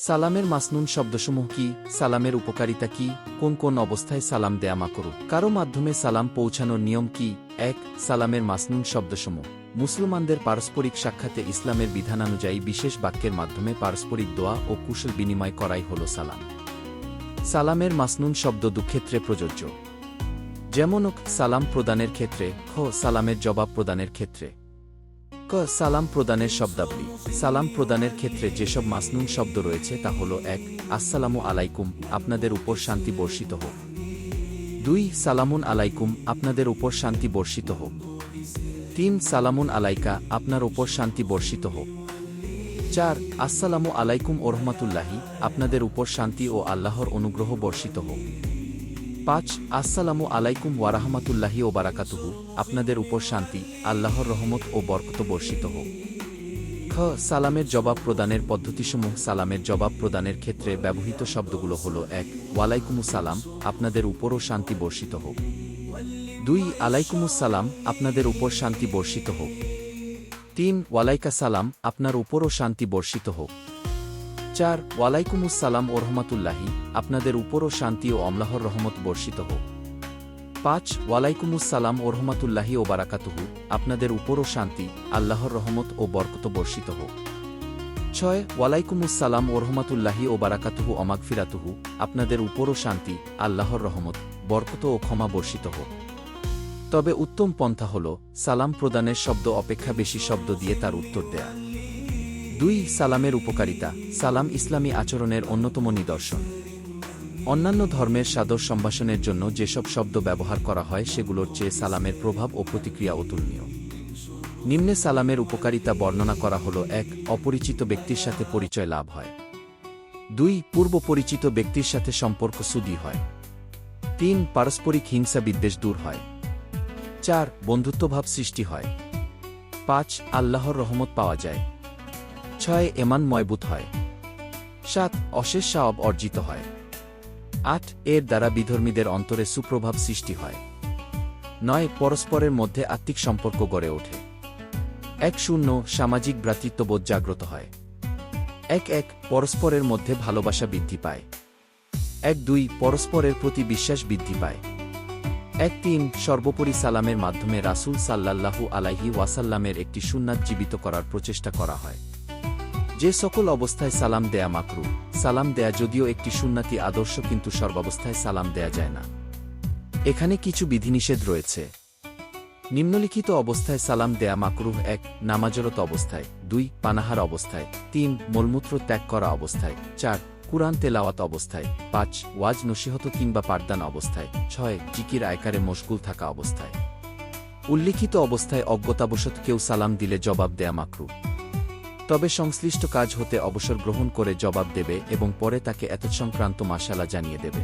সালামের মাসনুন শব্দসমূহ কি? সালামের উপকারিতা কি? কোন কোন অবস্থায় সালাম দেয়া মাকরু কারও মাধ্যমে সালাম পৌঁছানোর নিয়ম কি? এক, সালামের মাসনুন শব্দসমূহ। মুসলমানদের পারস্পরিক সাক্ষাতে ইসলামের বিধানানুযায়ী বিশেষ বাক্যের মাধ্যমে পারস্পরিক দোয়া ও কুশল বিনিময় করাই হল সালাম। সালামের মাসনুন শব্দ দুক্ষেত্রে প্রযোজ্য। যেমন সালাম প্রদানের ক্ষেত্রে। খ, সালামের জবাব প্রদানের ক্ষেত্রে। ক সালাম প্রদানের শব্দাবলী। সালাম প্রদানের ক্ষেত্রে যেসব মাসনুন শব্দ রয়েছে তা হল এক, আসসালামু আলাইকুম, আপনাদের উপর শান্তি বর্ষিত হোক। দুই, সালামুন আলাইকুম, আপনাদের উপর শান্তি বর্ষিত হোক। তিন, সালামুন আলাইকা, আপনার উপর শান্তি বর্ষিত হোক। চার, আসসালামু আলাইকুম ওরহমাতুল্লাহি, আপনাদের উপর শান্তি ও আল্লাহর অনুগ্রহ বর্ষিত হোক। পাঁচ, আসসালামু আলাইকুম ওয়ারাহমাতুল্লাহি ও বারাকাতুহু। আপনাদের উপর শান্তি, আল্লাহর রহমত ও বরকত বর্ষিত হোক। খ, সালামের জবাব প্রদানের পদ্ধতিসমূহ। সালামের জবাব প্রদানের ক্ষেত্রে ব্যবহৃত শব্দগুলো হল এক ওয়ালাইকুমু সালাম, আপনাদের উপরও শান্তি বর্ষিত হোক। দুই, আলাইকুমুস সালাম, আপনাদের উপর শান্তি বর্ষিত হোক। তিন, ওয়ালাইকা সালাম, আপনার উপরও শান্তি বর্ষিত হোক। চার ওয়ালাইকুমুস সালাম ও রহমতুল্লাহি, আপনাদের উপরও শান্তি ও অমলাহর রহমত বর্ষিত হোক। পাঁচ ওয়ালাইকুমুস সালাম ও রহমতুল্লাহি ও বারাকাতুহু, আপনাদের উপরও শান্তি, আল্লাহর রহমত ও বরকত বর্ষিত হোক। ছয় ওয়ালাইকুমুস সালাম ও রহমতুল্লাহি ও বারাকাতুহু অমাগফিরাতুহু আপনাদের উপরও শান্তি, আল্লাহর রহমত, বরকত ও ক্ষমা বর্ষিত হোক। তবে উত্তম পন্থা হল, সালাম প্রদানের শব্দ অপেক্ষা বেশি শব্দ দিয়ে তার উত্তর দেয়া। দুই সালামের উপকারিতা, সালাম ইসলামী আচরণের অন্যতম নিদর্শন। অন্যান্য ধর্মের সাদর সম্ভাষণের জন্য যেসব শব্দ ব্যবহার করা হয়, সেগুলোর চেয়ে সালামের প্রভাব ও প্রতিক্রিয়া অতুলনীয়। নিম্নে সালামের উপকারিতা বর্ণনা করা হল, এক, অপরিচিত ব্যক্তির সাথে পরিচয় লাভ হয়। দুই, পূর্ব পরিচিত ব্যক্তির সাথে সম্পর্ক সুদী হয়। তিন, পারস্পরিক হিংসা বিদ্বেষ দূর হয়। চার, বন্ধুত্বভাব সৃষ্টি হয়। পাঁচ, আল্লাহর রহমত পাওয়া যায়। ছয় এমান ময়বুত হয়। সাত, অশেষ সাওয়াব অর্জিত হয়। আট, এর দ্বারা বিধর্মীদের অন্তরে সুপ্রভাব সৃষ্টি হয়। নয়, পরস্পরের মধ্যে আত্মিক সম্পর্ক গড়ে ওঠে। এক শূন্য সামাজিক ভ্রাতৃত্ববোধ জাগ্রত হয়। এক এক, পরস্পরের মধ্যে ভালোবাসা বৃদ্ধি পায়। এক দুই, পরস্পরের প্রতি বিশ্বাস বৃদ্ধি পায়। এক তিন, সর্বোপরি সালামের মাধ্যমে রাসূল সাল্লাল্লাহু আলাইহি ওয়াসাল্লামের একটি সুন্নাত জীবিত করার প্রচেষ্টা করা হয়। যে সকল অবস্থায় সালাম দেয়া মাকরু, সালাম দেয়া যদিও একটি সুন্নাতি আদর্শ কিন্তু সর্বাবস্থায় সালাম দেয়া যায় না। এখানে কিছু বিধিনিষেধ রয়েছে। নিম্নলিখিত অবস্থায় সালাম দেয়া মাকরুহ এক, নামাজরত অবস্থায়। দুই, পানাহার অবস্থায়। তিন, মলমূত্র ত্যাগ করা অবস্থায়। চার, কুরআন তেলাওয়াত অবস্থায়। পাঁচ, ওয়াজ, নসিহত কিংবা পাঠদান অবস্থায়। ছয়, জিকির আয়কারে মশগুল থাকা অবস্থায়। উল্লিখিত অবস্থায় অজ্ঞতাবশত কেউ সালাম দিলে জবাব দেয়া মাকরু তবে সংশ্লিষ্ট কাজ হতে অবসর গ্রহণ করে জবাব দেবে এবং পরে তাকে এত সংক্রান্ত মাসালা জানিয়ে দেবে।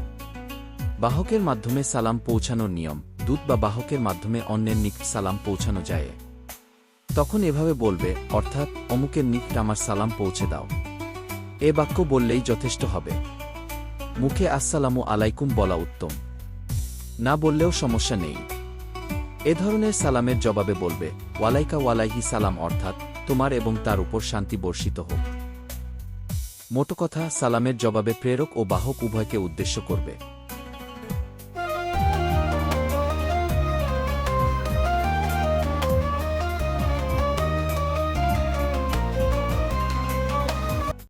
বাহকের মাধ্যমে সালাম পৌঁছানোর নিয়ম, দূত বা বাহকের মাধ্যমে অন্যের নিক সালাম পৌঁছানো যায়। তখন এভাবে বলবে, অর্থাৎ, অমুকের নিকট আমার সালাম পৌঁছে দাও। এ বাক্য বললেই যথেষ্ট হবে। মুখে আসসালামু আলাইকুম বলা উত্তম। না বললেও সমস্যা নেই। এ ধরনের সালামের জবাবে বলবে, ওয়ালাইকা ওয়ালাইহি সালাম, অর্থাৎ তোমার এবং তার উপর শান্তি বর্ষিত হোক। মোটো কথা, সালামের জবাবে প্রেরক ও বাহক উভয়কে উদ্দেশ্য করবে।